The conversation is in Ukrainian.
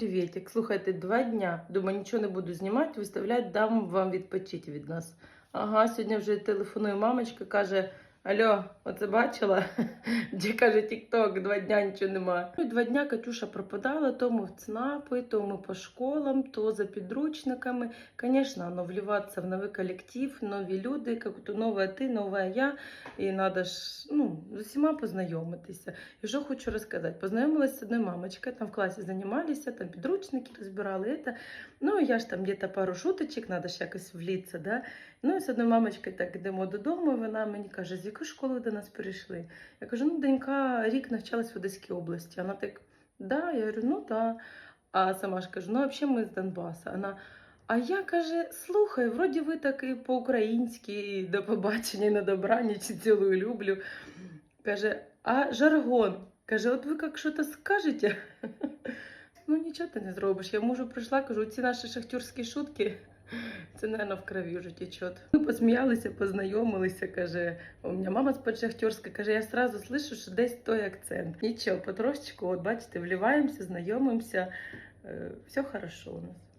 приветик. Слухайте, два дня. Думаю, нічого не буду знімати, виставляти, дам вам відпочити від нас. Ага, сьогодні вже телефонує мамочка, каже: Алло, оце бачила? Де каже Тік-Ток, два дня нічого нема. Ну, Два дня Катюша пропадала, то ми в ЦНАПи, то ми по школам, то за підручниками. Звісно, воно вливатися в новий колектив, нові люди, як то нова ти, нова я. І треба ж ну, з усіма познайомитися. І що хочу розказати? Познайомилася з одною мамочкою, там в класі займалися, там підручники розбирали. Это. Ну, я ж там где-то пару шуточок, треба ж якось влітися. Да? Ну, і з одною мамочкою так йдемо додому, і вона мені каже, з якої школи до нас прийшли? Я кажу, ну, донька рік навчалась в Одеській області. Вона так, да, я говорю, ну да. А сама ж кажу, ну, взагалі ми з Донбаса. Вона, а я каже, слухай, вроді ви так і по-українськи, до побачення, на добраніч, цілую люблю. Каже, а жаргон? Каже, от ви як щось скажете? Ну нічого ти не зробиш. Я мужу прийшла, кажу, ці наші шахтерські шутки. Це, мабуть, в крові вже течет. Ми посміялися, познайомилися, каже, у мене мама з шахтерська, каже, я сразу слышу, що десь той акцент. Нічого, потрошечку, от бачите, вливаємося, знайомимося, е, все хорошо у нас.